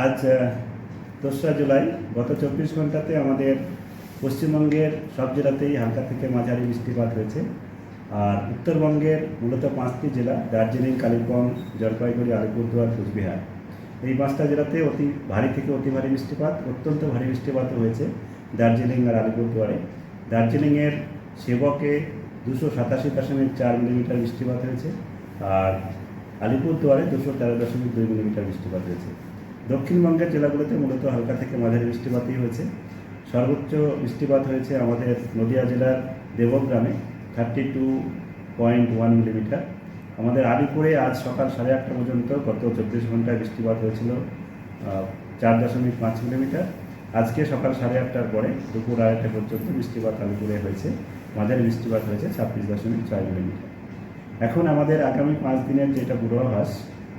আজ দোসরা জুলাই, গত চব্বিশ ঘন্টাতে আমাদের পশ্চিমবঙ্গের সব জেলাতেই হালকা থেকে মাঝারি বৃষ্টিপাত হয়েছে। আর উত্তরবঙ্গের মূলত পাঁচটি জেলা, দার্জিলিং, কালিম্পং, জলপাইগুড়ি, আলিপুরদুয়ার, কুচবিহার। এই পাঁচটা জেলাতে অতি ভারী থেকে অতি ভারী বৃষ্টিপাত, অত্যন্ত ভারী বৃষ্টিপাত হয়েছে দার্জিলিং আর আলিপুরদুয়ারে। দার্জিলিংয়ের সেবকে দুশো সাতাশি দশমিক চার মিলিমিটার বৃষ্টিপাত হয়েছে, আর আলিপুরদুয়ারে দুশো তেরো দশমিক দুই মিলিমিটার বৃষ্টিপাত হয়েছে। দক্ষিণবঙ্গের জেলাগুলোতে মূলত হালকা থেকে মাঝারি বৃষ্টিপাতই হয়েছে। সর্বোচ্চ বৃষ্টিপাত হয়েছে আমাদের নদিয়া জেলার দেবগ্রামে thirty two point one millimetre আমাদের আলিপুরে আজ সকাল সাড়ে আটটা পর্যন্ত গত চব্বিশ ঘন্টায় বৃষ্টিপাত হয়েছিল চার দশমিক পাঁচ মিলিমিটার আজকে সকাল সাড়ে আটটার পরে দুপুর আড়াইটা পর্যন্ত বৃষ্টিপাত আলিপুরে হয়েছে, মাঝারি বৃষ্টিপাত হয়েছে ছাব্বিশ দশমিক ছয় মিলিমিটার এখন আমাদের আগামী পাঁচ দিনের যেটা পূর্বাভাস,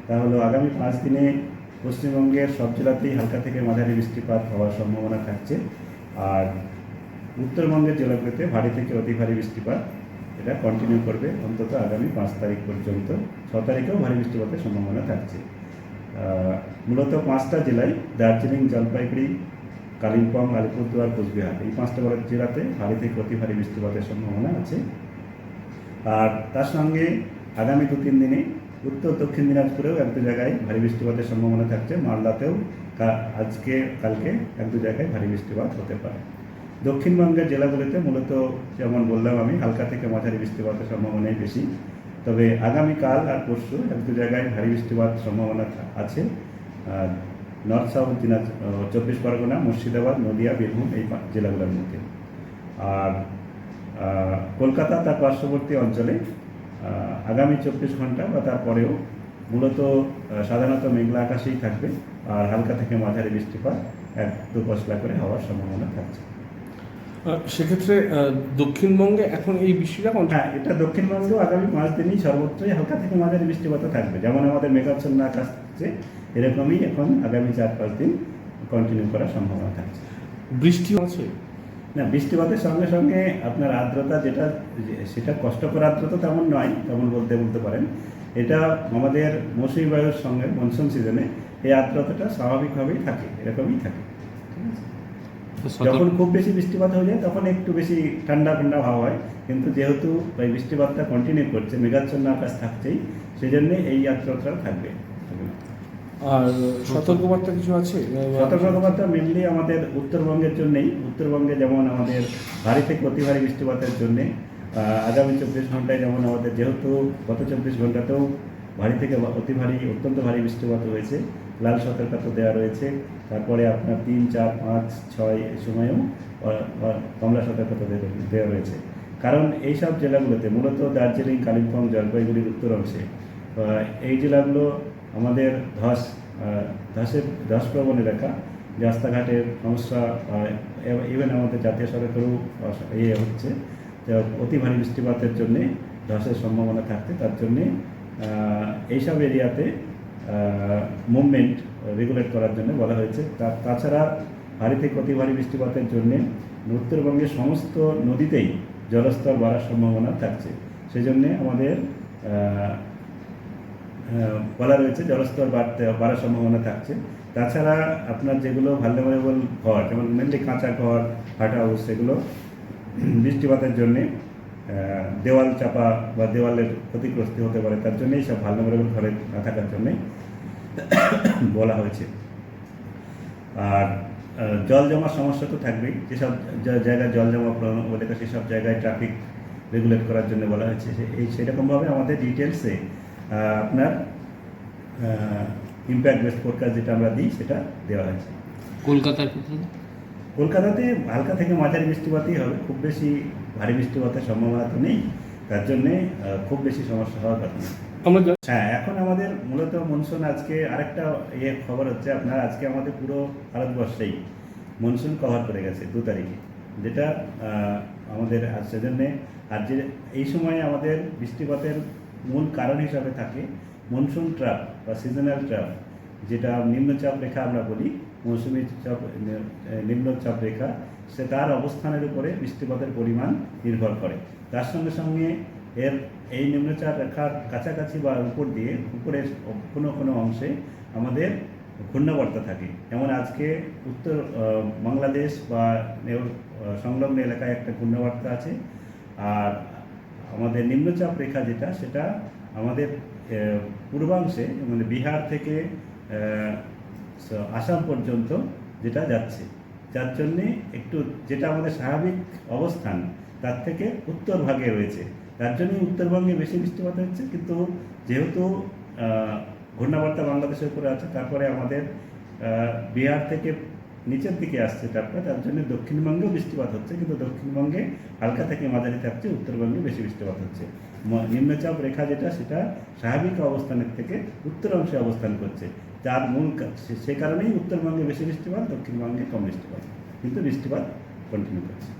তা হলো আগামী পাঁচ দিনে পশ্চিমবঙ্গের সব জেলাতেই হালকা থেকে মাঝারি বৃষ্টিপাত হওয়ার সম্ভাবনা থাকছে। আর উত্তরবঙ্গের জেলাগুলিতে ভারী থেকে অতি ভারী বৃষ্টিপাত এটা কন্টিনিউ করবে অন্তত আগামী পাঁচ তারিখ পর্যন্ত। ছ তারিখেও ভারী বৃষ্টিপাতের সম্ভাবনা থাকছে। মূলত পাঁচটা জেলায় দার্জিলিং, জলপাইগুড়ি, কালিম্পং, আলিপুরদুয়ার, কোচবিহার এই পাঁচটা বড় জেলাতে ভারী থেকে অতি ভারী বৃষ্টিপাতের সম্ভাবনা আছে। আর তার সঙ্গে আগামী দু তিন দিনে উত্তর দক্ষিণ দিনাজপুরেও এক দু জায়গায় ভারী বৃষ্টিপাতের সম্ভাবনা থাকছে। মালদাতেও আজকে, কালকে এক দু জায়গায় ভারী বৃষ্টিপাত হতে পারে। দক্ষিণবঙ্গের জেলাগুলিতে মূলত যেমন বললাম আমি, হালকা থেকে মাঝারি বৃষ্টিপাতের সম্ভাবনাই বেশি। তবে আগামীকাল আর পরশু এক দু জায়গায় ভারী বৃষ্টিপাত সম্ভাবনা আছে। নর্থ সাউথ দিনাজ চব্বিশ পরগনা, মুর্শিদাবাদ, নদিয়া, বীরভূম এই জেলাগুলোর মধ্যে। আর কলকাতা তার পার্শ্ববর্তী অঞ্চলে আগামী চব্বিশ ঘণ্টা বা তারপরেও মূলত সাধারণত মেঘলা আকাশেই থাকবে আর হালকা থেকে মাঝারি বৃষ্টিপাত এক দু পশলা করে হওয়ার সম্ভাবনা থাকছে। সেক্ষেত্রে দক্ষিণবঙ্গে এখন এই বৃষ্টিটা হ্যাঁ এটা দক্ষিণবঙ্গেও আগামী পাঁচ দিনই সর্বোচ্চই হালকা থেকে মাঝারি বৃষ্টিপাত থাকবে। যেমন আমাদের মেঘাচ্ছন্ন আকাশ থাকছে এরকমই এখন আগামী চার পাঁচ দিন কন্টিনিউ করার সম্ভাবনা থাকছে। বৃষ্টি আছে না বৃষ্টিপাতের সঙ্গে সঙ্গে আপনার আর্দ্রতা যেটা সেটা কষ্টকর আর্দ্রতা তেমন নয় তেমন বলতে বলতে পারেন। এটা আমাদের মৌসুমী বায়ুর সঙ্গে মনসুন সিজনে এই আর্দ্রতাটা স্বাভাবিকভাবেই থাকে এরকমই থাকে। ঠিক আছে? যখন খুব বেশি বৃষ্টিপাত হয়ে যায় তখন একটু বেশি ঠান্ডা ঠান্ডা ভাব হয়। কিন্তু যেহেতু ওই বৃষ্টিপাতটা কন্টিনিউ করছে মেঘাচ্ছন্ন আকাশ থাকছেই সেই জন্যে এই আর্দ্রতা থাকবে। আর সতর্কবার্তা কিছু আছে? সতর্কবার্তা মেনলি আমাদের উত্তরবঙ্গের জন্যই। উত্তরবঙ্গে যেমন আমাদের ভারী থেকে অতি ভারী বৃষ্টিপাতের জন্যে আগামী চব্বিশ ঘন্টায় যেমন আমাদের যেহেতু গত চব্বিশ ঘন্টাতেও ভারী থেকে অতি ভারী, অত্যন্ত ভারী বৃষ্টিপাত হয়েছে। লাল সতর্কতা দেওয়া রয়েছে। তারপরে আপনার তিন, চার, পাঁচ, ছয় এই সময়েও কমলা সতর্কতা দেওয়া রয়েছে। কারণ এইসব জেলাগুলোতে, মূলত দার্জিলিং, কালিম্পং, জলপাইগুড়ির উত্তর অংশে এই জেলাগুলো আমাদের ধস ধসের, ধস প্রবণ এলাকা, রাস্তাঘাটের সমস্যা ইভেন আমাদের জাতীয় সড়কেরও ইয়ে হচ্ছে অতি ভারী বৃষ্টিপাতের জন্যে ধসের সম্ভাবনা থাকতে, তার জন্যে এইসব এরিয়াতে মুভমেন্ট রেগুলেট করার জন্য বলা হয়েছে। তা- তাছাড়া ভারী থেকে অতি ভারী বৃষ্টিপাতের জন্যে উত্তরবঙ্গের সমস্ত নদীতেই জলস্তর বাড়ার সম্ভাবনা থাকছে। সেই জন্যে আমাদের বলা রয়েছে জলস্তর বাড়তে, বাড়ার সম্ভাবনা থাকছে। তাছাড়া আপনার যেগুলো ভালনেবল ঘর, যেমন মেনলি কাঁচা ঘর, হাট হাউস সেগুলো বৃষ্টিপাতের জন্যে দেওয়াল চাপা বা দেওয়ালের ক্ষতিগ্রস্ত হতে পারে, তার জন্যই সব ভালনেবল ঘরে না থাকার জন্যে বলা হয়েছে। আর জল জমার সমস্যা তো থাকবেই। যেসব জায়গায় জল জমা এলাকা সেসব জায়গায় ট্রাফিক রেগুলেট করার জন্য বলা হয়েছে। এই সেরকমভাবে আমাদের ডিটেলসে আপনার ইম্প্যাক্ট বেস্ট ফোরকাস্ট যেটা আমরা দিই সেটা দেওয়া হয়েছে। কলকাতার কলকাতাতে হালকা থেকে মাঝারি বৃষ্টিপাতই হবে খুব বেশি ভারী বৃষ্টিপাতের সম্ভাবনা তো নেই তার জন্যে খুব বেশি সমস্যা হওয়ার কথা হ্যাঁ এখন আমাদের মূলত মনসুন আজকে আরেকটা ইয়ে খবর হচ্ছে আপনার আজকে আমাদের পুরো ভারতবর্ষেই মনসুন কভার করে গেছে দু তারিখে যেটা আমাদের সেজন্যে আর যে এই সময়ে আমাদের বৃষ্টিপাতের মূল কারণ হিসাবে থাকে মনসুন ট্রাপ বা সিজনাল ট্রাপ, যেটা নিম্নচাপ রেখা আমরা বলি, মৌসুমি চাপ, নিম্নচাপ রেখা, সে তার অবস্থানের উপরে বৃষ্টিপাতের পরিমাণ নির্ভর করে। তার সঙ্গে সঙ্গে এর এই নিম্নচাপ রেখার কাছাকাছি বা উপর দিয়ে উপরের কোনো কোনো অংশে আমাদের ঘূর্ণাবর্তা থাকে। যেমন আজকে উত্তর বাংলাদেশ বা সংলগ্ন এলাকায় একটা ঘূর্ণাবর্তা আছে, আর আমাদের নিম্নচাপ রেখা যেটা, সেটা আমাদের পূর্বাংশে মানে বিহার থেকে আসাম পর্যন্ত যেটা যাচ্ছে। যার জন্যে একটু যেটা আমাদের স্বাভাবিক অবস্থান, তার থেকে উত্তর ভাগে রয়েছে তার জন্যই উত্তরবঙ্গে বেশি বৃষ্টিপাত হচ্ছে, কিন্তু যেহেতু ঘূর্ণাবর্তা বাংলাদেশের উপরে আছে, তারপরে আমাদের বিহার থেকে নিচের দিকে আসছে তারপরে তার জন্য দক্ষিণবঙ্গেও বৃষ্টিপাত হচ্ছে, কিন্তু দক্ষিণবঙ্গে হালকা থেকে মাঝারি থাকছে উত্তরবঙ্গে বেশি বৃষ্টিপাত হচ্ছে। নিম্নচাপ রেখা যেটা, সেটা স্বাভাবিক অবস্থানের থেকে উত্তর অংশে অবস্থান করছে। যার মূল সে কারণেই উত্তরবঙ্গে বেশি বৃষ্টিপাত, দক্ষিণবঙ্গে কম বৃষ্টিপাত। কিন্তু বৃষ্টিপাত কন্টিনিউ করছে।